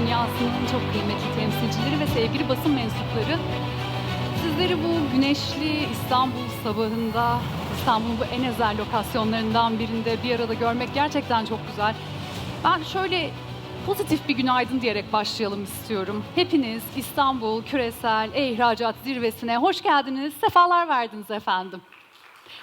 dünyasının çok kıymetli temsilcileri ve sevgili basın mensupları. Sizleri bu güneşli İstanbul sabahında, İstanbul'un bu en özel lokasyonlarından birinde bir arada görmek gerçekten çok güzel. Ben şöyle pozitif bir günaydın diyerek başlayalım istiyorum. Hepiniz İstanbul Küresel E-İhracat Zirvesi'ne hoş geldiniz, sefalar verdiniz efendim.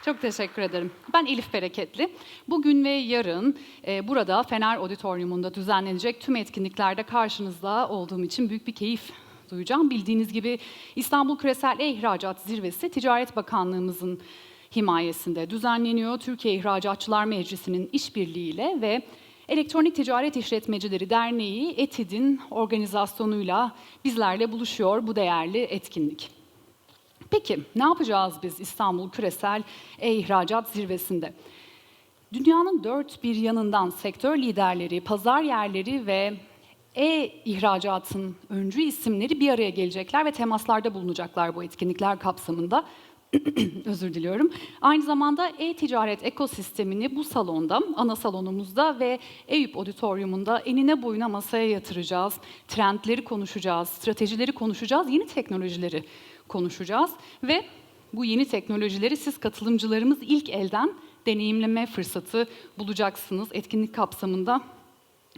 Çok teşekkür ederim. Ben Elif Bereketli. Bugün ve yarın e, burada Fener Auditorium'unda düzenlenecek tüm etkinliklerde karşınızda olduğum için büyük bir keyif duyacağım. Bildiğiniz gibi İstanbul Küresel E-İhracat Zirvesi Ticaret Bakanlığımızın himayesinde düzenleniyor. Türkiye İhracatçılar Meclisi'nin işbirliğiyle ve Elektronik Ticaret İşletmecileri Derneği ETİD'in organizasyonuyla bizlerle buluşuyor bu değerli etkinlik. Peki ne yapacağız biz İstanbul Küresel E-İhracat Zirvesi'nde? Dünyanın dört bir yanından sektör liderleri, pazar yerleri ve e-ihracatın öncü isimleri bir araya gelecekler ve temaslarda bulunacaklar bu etkinlikler kapsamında. Özür diliyorum. Aynı zamanda e-ticaret ekosistemini bu salonda, ana salonumuzda ve Eyüp Auditorium'unda enine boyuna masaya yatıracağız. Trendleri konuşacağız, stratejileri konuşacağız, yeni teknolojileri konuşacağız ve bu yeni teknolojileri siz katılımcılarımız ilk elden deneyimleme fırsatı bulacaksınız etkinlik kapsamında.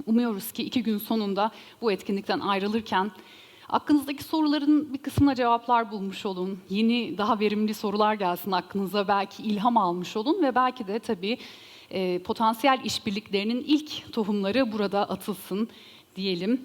Umuyoruz ki iki gün sonunda bu etkinlikten ayrılırken aklınızdaki soruların bir kısmına cevaplar bulmuş olun. Yeni, daha verimli sorular gelsin aklınıza. Belki ilham almış olun ve belki de tabii e, potansiyel işbirliklerinin ilk tohumları burada atılsın diyelim.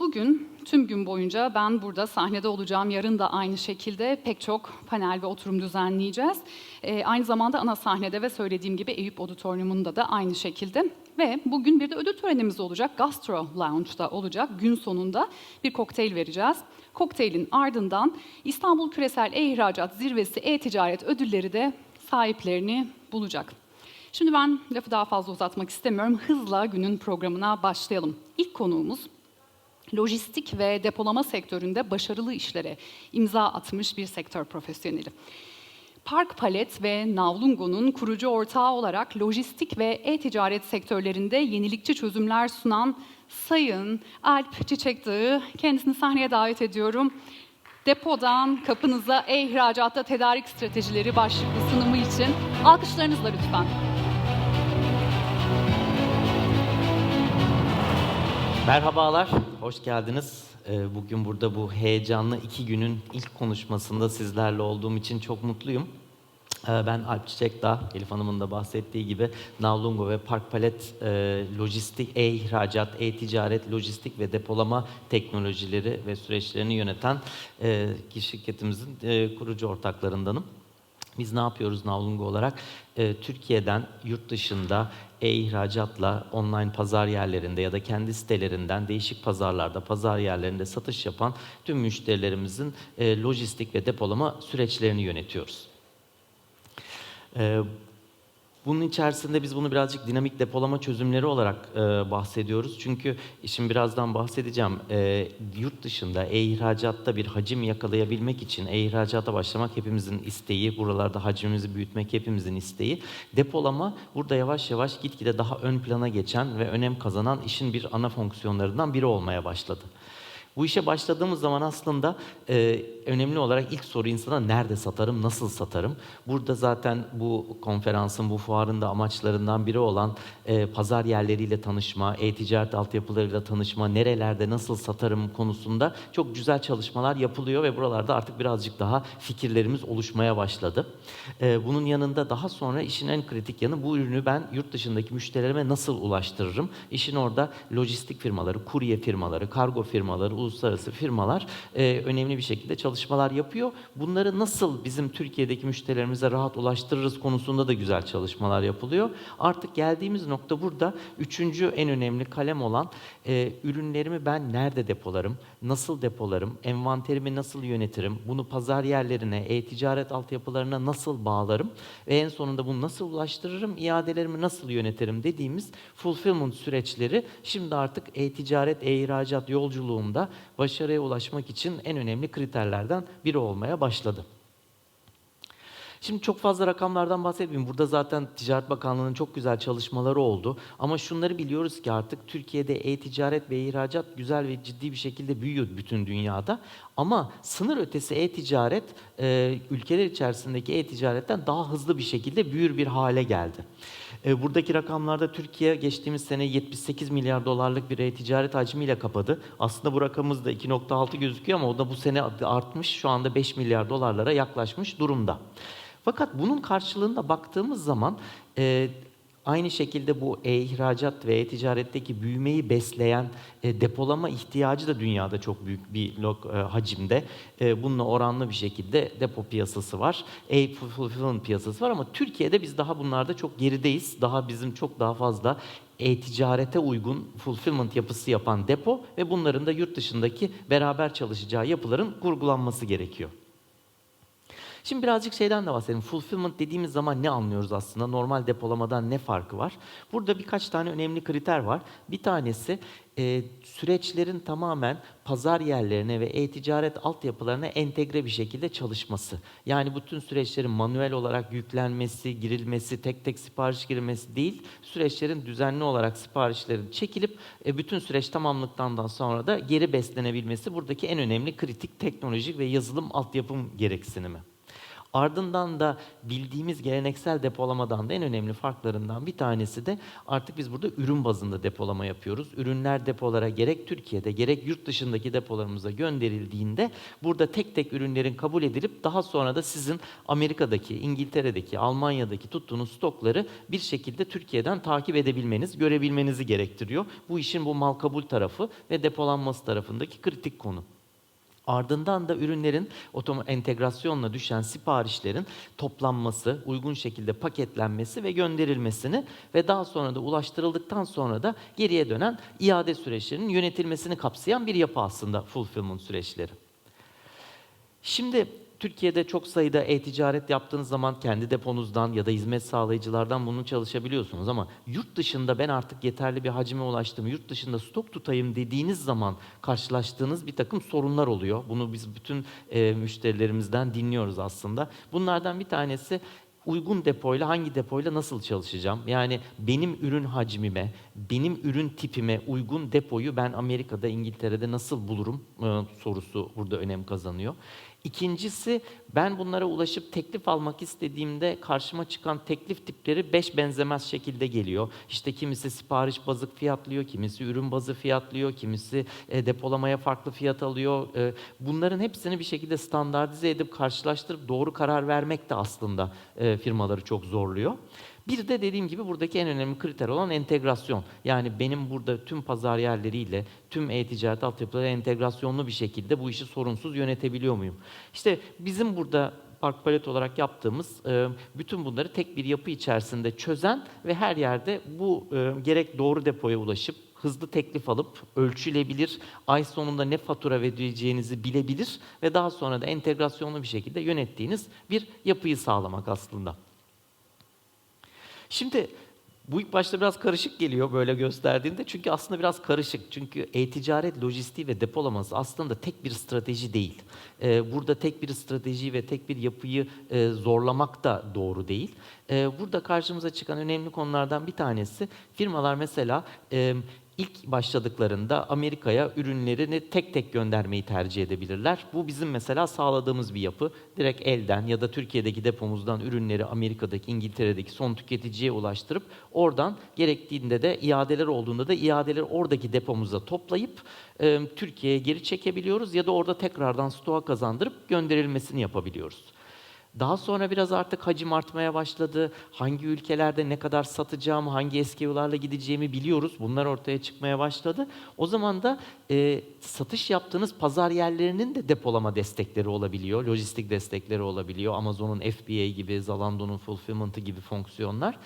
Bugün tüm gün boyunca ben burada sahnede olacağım. Yarın da aynı şekilde pek çok panel ve oturum düzenleyeceğiz. Ee, aynı zamanda ana sahnede ve söylediğim gibi Eyüp Auditorium'unda da aynı şekilde. Ve bugün bir de ödül törenimiz olacak. Gastro Lounge'da olacak. Gün sonunda bir kokteyl vereceğiz. Kokteylin ardından İstanbul Küresel E-İhracat Zirvesi E-Ticaret ödülleri de sahiplerini bulacak. Şimdi ben lafı daha fazla uzatmak istemiyorum. Hızla günün programına başlayalım. İlk konuğumuz lojistik ve depolama sektöründe başarılı işlere imza atmış bir sektör profesyoneli. Park Palet ve Navlungo'nun kurucu ortağı olarak lojistik ve e-ticaret sektörlerinde yenilikçi çözümler sunan Sayın Alp Çiçekdağı kendisini sahneye davet ediyorum. Depodan kapınıza e-ihracatta tedarik stratejileri başlıklı sunumu için alkışlarınızla lütfen. Merhabalar, hoş geldiniz. Ee, Bugün burada bu heyecanlı iki günün ilk konuşmasında sizlerle olduğum için çok mutluyum. Ee, Ben Alp Çiçekdağ, Elif Hanım'ın da bahsettiği gibi Navlungo ve Park Palet e, lojistik, e-ihracat, e-ticaret, lojistik ve depolama teknolojileri ve süreçlerini yöneten e, şirketimizin e, kurucu ortaklarındanım. Biz ne yapıyoruz Navlungo olarak? Ee, Türkiye'den yurt dışında e-ihracatla online pazar yerlerinde ya da kendi sitelerinden değişik pazarlarda, pazar yerlerinde satış yapan tüm müşterilerimizin e, lojistik ve depolama süreçlerini yönetiyoruz. Ee, bunun içerisinde biz bunu birazcık dinamik depolama çözümleri olarak e, bahsediyoruz. Çünkü işin birazdan bahsedeceğim. E, yurt dışında e-ihracatta bir hacim yakalayabilmek için e-ihracata başlamak hepimizin isteği. Buralarda hacmimizi büyütmek hepimizin isteği. Depolama burada yavaş yavaş gitgide daha ön plana geçen ve önem kazanan işin bir ana fonksiyonlarından biri olmaya başladı. Bu işe başladığımız zaman aslında e, önemli olarak ilk soru insana nerede satarım, nasıl satarım? Burada zaten bu konferansın, bu fuarın da amaçlarından biri olan e, pazar yerleriyle tanışma, e-ticaret altyapılarıyla tanışma, nerelerde nasıl satarım konusunda çok güzel çalışmalar yapılıyor ve buralarda artık birazcık daha fikirlerimiz oluşmaya başladı. E, bunun yanında daha sonra işin en kritik yanı bu ürünü ben yurt dışındaki müşterilerime nasıl ulaştırırım? İşin orada lojistik firmaları, kurye firmaları, kargo firmaları, uluslararası firmalar e, önemli bir şekilde çalışmalar yapıyor. Bunları nasıl bizim Türkiye'deki müşterilerimize rahat ulaştırırız konusunda da güzel çalışmalar yapılıyor. Artık geldiğimiz nokta burada üçüncü en önemli kalem olan e, ürünlerimi ben nerede depolarım, nasıl depolarım, envanterimi nasıl yönetirim, bunu pazar yerlerine, e-ticaret altyapılarına nasıl bağlarım ve en sonunda bunu nasıl ulaştırırım, iadelerimi nasıl yönetirim dediğimiz fulfillment süreçleri şimdi artık e-ticaret, e-ihracat yolculuğumda başarıya ulaşmak için en önemli kriterlerden biri olmaya başladı. Şimdi çok fazla rakamlardan bahsetmeyeyim. Burada zaten Ticaret Bakanlığı'nın çok güzel çalışmaları oldu. Ama şunları biliyoruz ki artık Türkiye'de e-ticaret ve ihracat güzel ve ciddi bir şekilde büyüyor bütün dünyada. Ama sınır ötesi e-ticaret e, ülkeler içerisindeki e-ticaretten daha hızlı bir şekilde büyür bir hale geldi. E, buradaki rakamlarda Türkiye geçtiğimiz sene 78 milyar dolarlık bir e-ticaret hacmiyle kapadı. Aslında bu rakamımız da 2.6 gözüküyor ama o da bu sene artmış. Şu anda 5 milyar dolarlara yaklaşmış durumda. Fakat bunun karşılığında baktığımız zaman e, aynı şekilde bu e-ihracat ve e-ticaretteki büyümeyi besleyen e, depolama ihtiyacı da dünyada çok büyük bir lok, e, hacimde. E, bununla oranlı bir şekilde depo piyasası var. E-fulfillment piyasası var ama Türkiye'de biz daha bunlarda çok gerideyiz. Daha bizim çok daha fazla e-ticarete uygun fulfillment yapısı yapan depo ve bunların da yurt dışındaki beraber çalışacağı yapıların kurgulanması gerekiyor. Şimdi birazcık şeyden de bahsedelim. Fulfillment dediğimiz zaman ne anlıyoruz aslında? Normal depolamadan ne farkı var? Burada birkaç tane önemli kriter var. Bir tanesi e, süreçlerin tamamen pazar yerlerine ve e-ticaret altyapılarına entegre bir şekilde çalışması. Yani bütün süreçlerin manuel olarak yüklenmesi, girilmesi, tek tek sipariş girilmesi değil, süreçlerin düzenli olarak siparişlerin çekilip e, bütün süreç tamamlıktan sonra da geri beslenebilmesi buradaki en önemli kritik teknolojik ve yazılım altyapım gereksinimi. Ardından da bildiğimiz geleneksel depolamadan da en önemli farklarından bir tanesi de artık biz burada ürün bazında depolama yapıyoruz. Ürünler depolara gerek Türkiye'de gerek yurt dışındaki depolarımıza gönderildiğinde burada tek tek ürünlerin kabul edilip daha sonra da sizin Amerika'daki, İngiltere'deki, Almanya'daki tuttuğunuz stokları bir şekilde Türkiye'den takip edebilmeniz, görebilmenizi gerektiriyor. Bu işin bu mal kabul tarafı ve depolanması tarafındaki kritik konu. Ardından da ürünlerin entegrasyonla düşen siparişlerin toplanması, uygun şekilde paketlenmesi ve gönderilmesini ve daha sonra da ulaştırıldıktan sonra da geriye dönen iade süreçlerinin yönetilmesini kapsayan bir yapı aslında fulfillment süreçleri. Şimdi Türkiye'de çok sayıda e-ticaret yaptığınız zaman kendi deponuzdan ya da hizmet sağlayıcılardan bunu çalışabiliyorsunuz ama yurt dışında ben artık yeterli bir hacime ulaştım, yurt dışında stok tutayım dediğiniz zaman karşılaştığınız bir takım sorunlar oluyor. Bunu biz bütün e, müşterilerimizden dinliyoruz aslında. Bunlardan bir tanesi uygun depoyla hangi depoyla nasıl çalışacağım? Yani benim ürün hacmime, benim ürün tipime uygun depoyu ben Amerika'da, İngiltere'de nasıl bulurum e, sorusu burada önem kazanıyor. İkincisi ben bunlara ulaşıp teklif almak istediğimde karşıma çıkan teklif tipleri beş benzemez şekilde geliyor. İşte kimisi sipariş bazı fiyatlıyor, kimisi ürün bazı fiyatlıyor, kimisi e, depolamaya farklı fiyat alıyor. E, bunların hepsini bir şekilde standartize edip karşılaştırıp doğru karar vermek de aslında e, firmaları çok zorluyor. Bir de dediğim gibi buradaki en önemli kriter olan entegrasyon. Yani benim burada tüm pazar yerleriyle, tüm e-ticaret altyapıları entegrasyonlu bir şekilde bu işi sorunsuz yönetebiliyor muyum? İşte bizim burada Park Palet olarak yaptığımız e, bütün bunları tek bir yapı içerisinde çözen ve her yerde bu e, gerek doğru depoya ulaşıp hızlı teklif alıp ölçülebilir, ay sonunda ne fatura vereceğinizi bilebilir ve daha sonra da entegrasyonlu bir şekilde yönettiğiniz bir yapıyı sağlamak aslında. Şimdi bu ilk başta biraz karışık geliyor böyle gösterdiğinde çünkü aslında biraz karışık. Çünkü e-ticaret, lojistiği ve depolaması aslında tek bir strateji değil. Ee, burada tek bir strateji ve tek bir yapıyı e, zorlamak da doğru değil. Ee, burada karşımıza çıkan önemli konulardan bir tanesi firmalar mesela e, ilk başladıklarında Amerika'ya ürünlerini tek tek göndermeyi tercih edebilirler. Bu bizim mesela sağladığımız bir yapı. Direkt elden ya da Türkiye'deki depomuzdan ürünleri Amerika'daki, İngiltere'deki son tüketiciye ulaştırıp oradan gerektiğinde de iadeler olduğunda da iadeleri oradaki depomuza toplayıp e, Türkiye'ye geri çekebiliyoruz ya da orada tekrardan stoğa kazandırıp gönderilmesini yapabiliyoruz. Daha sonra biraz artık hacim artmaya başladı. Hangi ülkelerde ne kadar satacağımı, hangi SKU'larla gideceğimi biliyoruz. Bunlar ortaya çıkmaya başladı. O zaman da e, satış yaptığınız pazar yerlerinin de depolama destekleri olabiliyor. Lojistik destekleri olabiliyor. Amazon'un FBA gibi, Zalando'nun Fulfillment'ı gibi fonksiyonlar.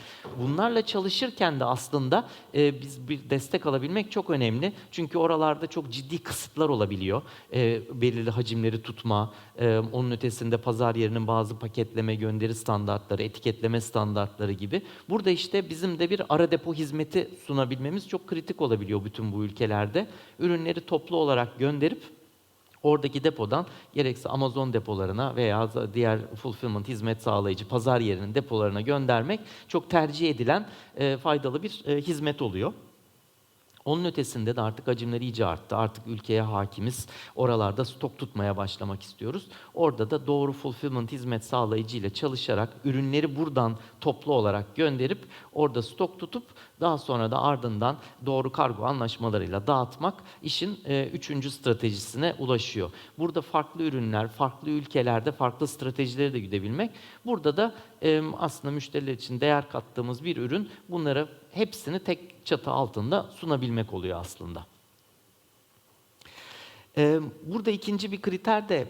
Bunlarla çalışırken de aslında e, biz bir destek alabilmek çok önemli. Çünkü oralarda çok ciddi kısıtlar olabiliyor. E, belirli hacimleri tutma, e, onun ötesinde pazar yerinin bazı paketleme, gönderi standartları, etiketleme standartları gibi. Burada işte bizim de bir ara depo hizmeti sunabilmemiz çok kritik olabiliyor bütün bu ülkelerde. Ürünleri toplu olarak gönderip Oradaki depodan gerekse Amazon depolarına veya diğer fulfillment hizmet sağlayıcı pazar yerinin depolarına göndermek çok tercih edilen e, faydalı bir e, hizmet oluyor. Onun ötesinde de artık hacimler iyice arttı. Artık ülkeye hakimiz. Oralarda stok tutmaya başlamak istiyoruz. Orada da doğru fulfillment hizmet sağlayıcı ile çalışarak ürünleri buradan toplu olarak gönderip orada stok tutup daha sonra da ardından doğru kargo anlaşmalarıyla dağıtmak işin e, üçüncü stratejisine ulaşıyor. Burada farklı ürünler, farklı ülkelerde farklı stratejileri de güdebilmek. Burada da e, aslında müşteriler için değer kattığımız bir ürün bunları hepsini tek çatı altında sunabilmek oluyor aslında. Burada ikinci bir kriter de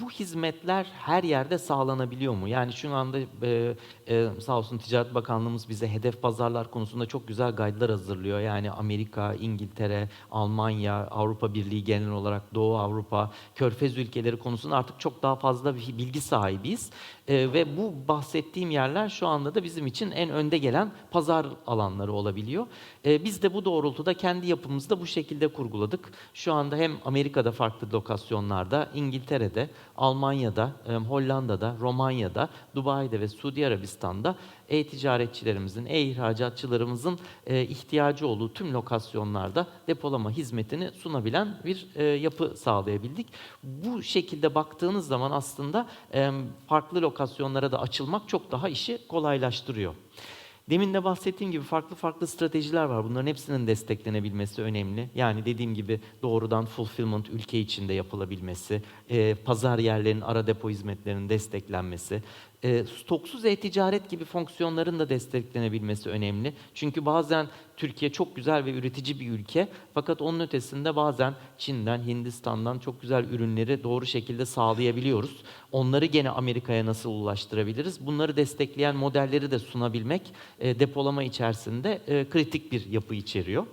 bu hizmetler her yerde sağlanabiliyor mu? Yani şu anda e, e, sağ olsun Ticaret Bakanlığımız bize hedef pazarlar konusunda çok güzel guide'lar hazırlıyor. Yani Amerika, İngiltere, Almanya, Avrupa Birliği genel olarak Doğu Avrupa, Körfez ülkeleri konusunda artık çok daha fazla bir bilgi sahibiyiz. E, ve bu bahsettiğim yerler şu anda da bizim için en önde gelen pazar alanları olabiliyor. E, biz de bu doğrultuda kendi yapımızda bu şekilde kurguladık. Şu anda hem Amerika'da farklı lokasyonlarda, İngiltere'de, Almanya'da, Hollanda'da, Romanya'da, Dubai'de ve Suudi Arabistan'da e-ticaretçilerimizin, e-ihracatçılarımızın e, ihtiyacı olduğu tüm lokasyonlarda depolama hizmetini sunabilen bir e, yapı sağlayabildik. Bu şekilde baktığınız zaman aslında farklı lokasyonlara da açılmak çok daha işi kolaylaştırıyor. Demin de bahsettiğim gibi farklı farklı stratejiler var. Bunların hepsinin desteklenebilmesi önemli. Yani dediğim gibi doğrudan fulfillment ülke içinde yapılabilmesi, e, pazar yerlerinin ara depo hizmetlerinin desteklenmesi, e, stoksuz e-ticaret gibi fonksiyonların da desteklenebilmesi önemli. Çünkü bazen Türkiye çok güzel ve üretici bir ülke fakat onun ötesinde bazen Çin'den, Hindistan'dan çok güzel ürünleri doğru şekilde sağlayabiliyoruz. Onları gene Amerika'ya nasıl ulaştırabiliriz? Bunları destekleyen modelleri de sunabilmek e, depolama içerisinde e, kritik bir yapı içeriyor.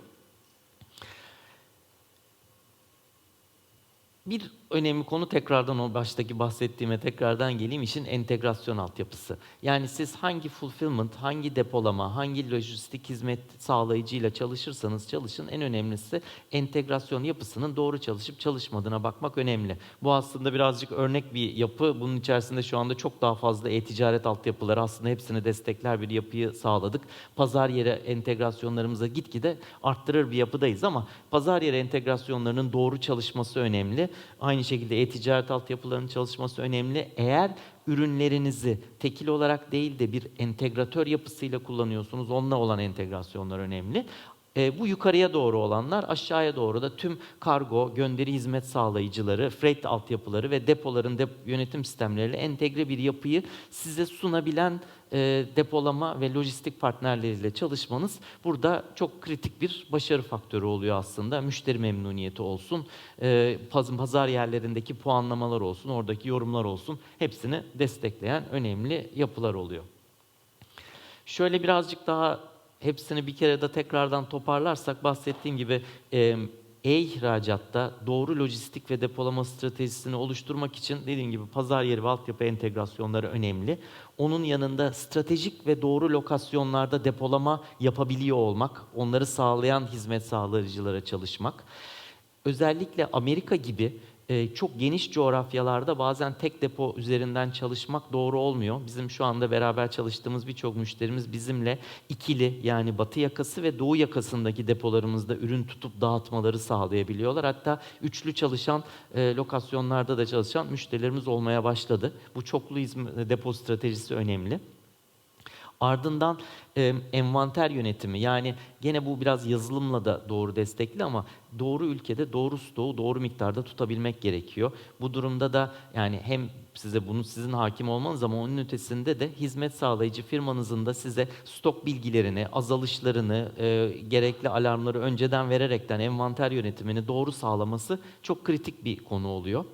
Bir önemli konu tekrardan o baştaki bahsettiğime tekrardan geleyim işin entegrasyon altyapısı. Yani siz hangi fulfillment, hangi depolama, hangi lojistik hizmet sağlayıcıyla çalışırsanız çalışın en önemlisi entegrasyon yapısının doğru çalışıp çalışmadığına bakmak önemli. Bu aslında birazcık örnek bir yapı. Bunun içerisinde şu anda çok daha fazla e-ticaret altyapıları aslında hepsini destekler bir yapıyı sağladık. Pazar yeri entegrasyonlarımıza gitgide arttırır bir yapıdayız ama pazar yeri entegrasyonlarının doğru çalışması önemli. Aynı şekilde e-ticaret altyapılarının çalışması önemli. Eğer ürünlerinizi tekil olarak değil de bir entegratör yapısıyla kullanıyorsunuz, onunla olan entegrasyonlar önemli. E, bu yukarıya doğru olanlar, aşağıya doğru da tüm kargo, gönderi hizmet sağlayıcıları, freight altyapıları ve depoların dep yönetim sistemleriyle entegre bir yapıyı size sunabilen e, depolama ve lojistik partnerleriyle çalışmanız burada çok kritik bir başarı faktörü oluyor aslında. Müşteri memnuniyeti olsun, e, paz- pazar yerlerindeki puanlamalar olsun, oradaki yorumlar olsun hepsini destekleyen önemli yapılar oluyor. Şöyle birazcık daha hepsini bir kere de tekrardan toparlarsak bahsettiğim gibi e, e-ihracatta doğru lojistik ve depolama stratejisini oluşturmak için dediğim gibi pazar yeri ve altyapı entegrasyonları önemli. Onun yanında stratejik ve doğru lokasyonlarda depolama yapabiliyor olmak, onları sağlayan hizmet sağlayıcılara çalışmak. Özellikle Amerika gibi çok geniş coğrafyalarda bazen tek depo üzerinden çalışmak doğru olmuyor. Bizim şu anda beraber çalıştığımız birçok müşterimiz bizimle ikili yani batı yakası ve doğu yakasındaki depolarımızda ürün tutup dağıtmaları sağlayabiliyorlar. Hatta üçlü çalışan e, lokasyonlarda da çalışan müşterilerimiz olmaya başladı. Bu çoklu hizmet, depo stratejisi önemli. Ardından e, envanter yönetimi yani gene bu biraz yazılımla da doğru destekli ama doğru ülkede doğru stoğu doğru miktarda tutabilmek gerekiyor. Bu durumda da yani hem size bunu sizin hakim olmanız ama onun ötesinde de hizmet sağlayıcı firmanızın da size stok bilgilerini, azalışlarını, e, gerekli alarmları önceden vererekten envanter yönetimini doğru sağlaması çok kritik bir konu oluyor.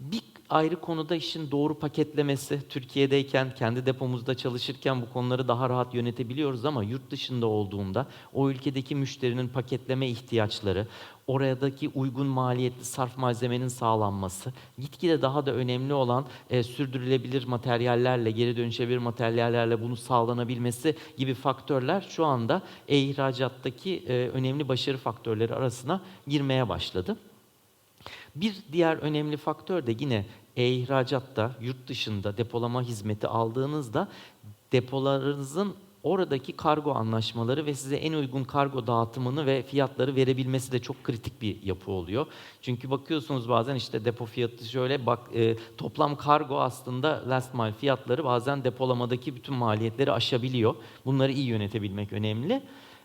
Bir ayrı konuda işin doğru paketlemesi. Türkiye'deyken, kendi depomuzda çalışırken bu konuları daha rahat yönetebiliyoruz ama yurt dışında olduğunda o ülkedeki müşterinin paketleme ihtiyaçları, oradaki uygun maliyetli sarf malzemenin sağlanması, gitgide daha da önemli olan e, sürdürülebilir materyallerle, geri dönüşebilir materyallerle bunu sağlanabilmesi gibi faktörler şu anda e-ihracattaki e, önemli başarı faktörleri arasına girmeye başladı. Bir diğer önemli faktör de yine e-ihracatta, yurt dışında depolama hizmeti aldığınızda depolarınızın oradaki kargo anlaşmaları ve size en uygun kargo dağıtımını ve fiyatları verebilmesi de çok kritik bir yapı oluyor. Çünkü bakıyorsunuz bazen işte depo fiyatı şöyle bak e, toplam kargo aslında last mile fiyatları bazen depolamadaki bütün maliyetleri aşabiliyor. Bunları iyi yönetebilmek önemli.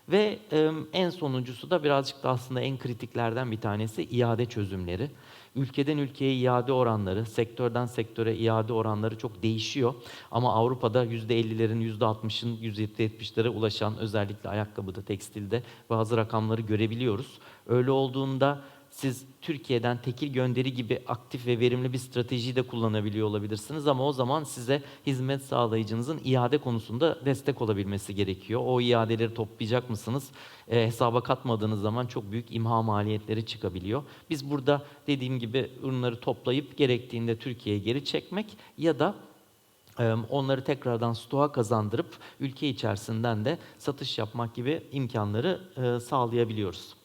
Ve e, en sonuncusu da birazcık da aslında en kritiklerden bir tanesi iade çözümleri. Ülkeden ülkeye iade oranları, sektörden sektöre iade oranları çok değişiyor. Ama Avrupa'da %50'lerin, %60'ın, %70'lere ulaşan özellikle ayakkabıda, tekstilde bazı rakamları görebiliyoruz. Öyle olduğunda siz Türkiye'den tekil gönderi gibi aktif ve verimli bir strateji de kullanabiliyor olabilirsiniz ama o zaman size hizmet sağlayıcınızın iade konusunda destek olabilmesi gerekiyor. O iadeleri toplayacak mısınız? E, hesaba katmadığınız zaman çok büyük imha maliyetleri çıkabiliyor. Biz burada dediğim gibi ürünleri toplayıp gerektiğinde Türkiye'ye geri çekmek ya da e, onları tekrardan stoğa kazandırıp ülke içerisinden de satış yapmak gibi imkanları e, sağlayabiliyoruz.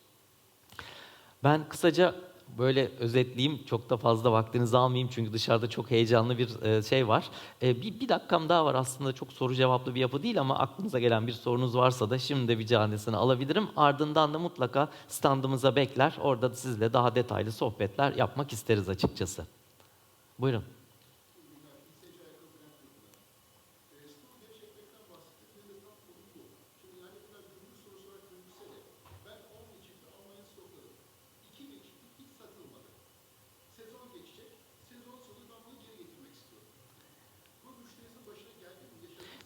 Ben kısaca böyle özetleyeyim. Çok da fazla vaktinizi almayayım çünkü dışarıda çok heyecanlı bir e, şey var. E, bir, bir dakikam daha var aslında çok soru cevaplı bir yapı değil ama aklınıza gelen bir sorunuz varsa da şimdi de bir canesini alabilirim. Ardından da mutlaka standımıza bekler. Orada da sizle daha detaylı sohbetler yapmak isteriz açıkçası. Buyurun.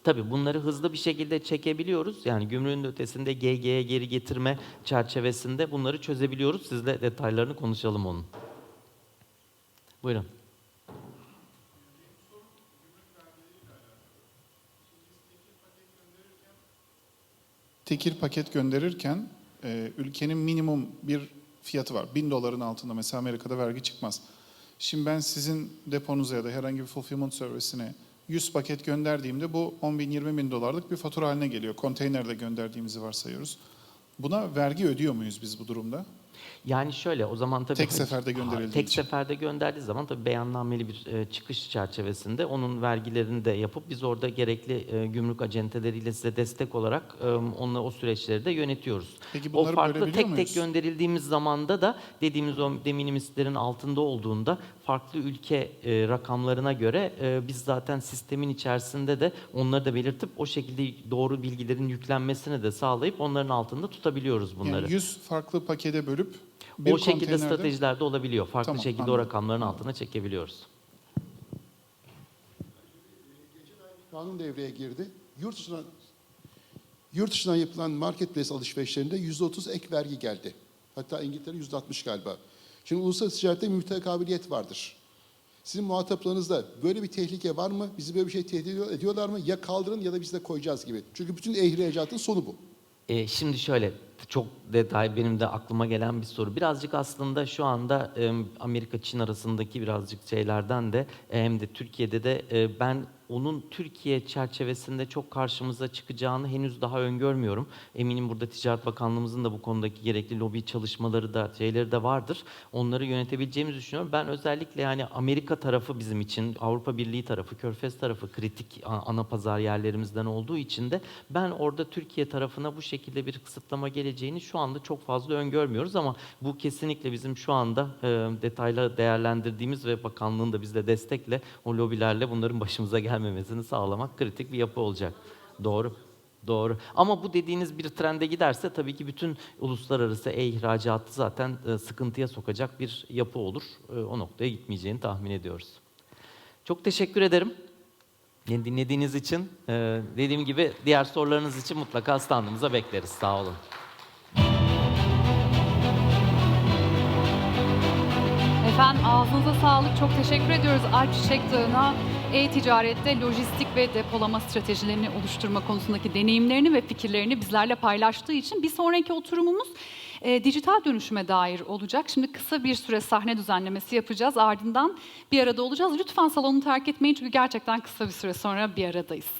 Tabii bunları hızlı bir şekilde çekebiliyoruz. Yani gümrüğün ötesinde GG'ye geri getirme çerçevesinde bunları çözebiliyoruz. Sizle detaylarını konuşalım onun. Buyurun. tekil paket gönderirken e, ülkenin minimum bir fiyatı var. 1000 doların altında mesela Amerika'da vergi çıkmaz. Şimdi ben sizin deponuza ya da herhangi bir fulfillment servisine 100 paket gönderdiğimde bu 10 bin 20 bin dolarlık bir fatura haline geliyor. Konteynerde gönderdiğimizi varsayıyoruz. Buna vergi ödüyor muyuz biz bu durumda? Yani şöyle o zaman tabii Tek seferde gönderildiği tek için. seferde gönderdiği zaman tabii beyannameli bir e, çıkış çerçevesinde onun vergilerini de yapıp biz orada gerekli e, gümrük acenteleriyle size destek olarak e, onunla o süreçleri de yönetiyoruz. Peki o bunları farklı bölebiliyor tek muyuz? tek gönderildiğimiz zamanda da dediğimiz o deminimistlerin altında olduğunda farklı ülke e, rakamlarına göre e, biz zaten sistemin içerisinde de onları da belirtip o şekilde doğru bilgilerin yüklenmesini de sağlayıp onların altında tutabiliyoruz bunları. Yani 100 farklı pakete bölüp bir o şekilde konteynerde- stratejilerde olabiliyor. Farklı Tamam, şekilde o anladım. rakamların altına çekebiliyoruz. kanun devreye girdi. Yurt dışına yurt dışından yapılan marketplace alışverişlerinde yüzde otuz ek vergi geldi. Hatta İngiltere yüzde altmış galiba. Şimdi uluslararası ticarette mütekabiliyet vardır. Sizin muhataplarınızda böyle bir tehlike var mı? Bizi böyle bir şey tehdit ediyor- ediyorlar mı? Ya kaldırın ya da biz de koyacağız gibi. Çünkü bütün ihracatın sonu bu. E, şimdi şöyle çok detay benim de aklıma gelen bir soru. Birazcık aslında şu anda e, Amerika Çin arasındaki birazcık şeylerden de e, hem de Türkiye'de de e, ben onun Türkiye çerçevesinde çok karşımıza çıkacağını henüz daha öngörmüyorum. Eminim burada Ticaret Bakanlığımızın da bu konudaki gerekli lobi çalışmaları da şeyleri de vardır. Onları yönetebileceğimizi düşünüyorum. Ben özellikle yani Amerika tarafı bizim için, Avrupa Birliği tarafı, Körfez tarafı kritik ana pazar yerlerimizden olduğu için de ben orada Türkiye tarafına bu şekilde bir kısıtlama geleceğini şu anda çok fazla öngörmüyoruz ama bu kesinlikle bizim şu anda e, detaylı değerlendirdiğimiz ve bakanlığın da bizle destekle o lobilerle bunların başımıza gelmemesini sağlamak kritik bir yapı olacak. Doğru. Doğru. Ama bu dediğiniz bir trende giderse tabii ki bütün uluslararası e-ihracatı zaten e, sıkıntıya sokacak bir yapı olur. E, o noktaya gitmeyeceğini tahmin ediyoruz. Çok teşekkür ederim. Dinlediğiniz için. E, dediğim gibi diğer sorularınız için mutlaka standımıza bekleriz. Sağ olun. Efendim ağzınıza sağlık. Çok teşekkür ediyoruz Alp Çiçek Dağı'na. E-ticarette lojistik ve depolama stratejilerini oluşturma konusundaki deneyimlerini ve fikirlerini bizlerle paylaştığı için bir sonraki oturumumuz e, dijital dönüşüme dair olacak. Şimdi kısa bir süre sahne düzenlemesi yapacağız. Ardından bir arada olacağız. Lütfen salonu terk etmeyin çünkü gerçekten kısa bir süre sonra bir aradayız.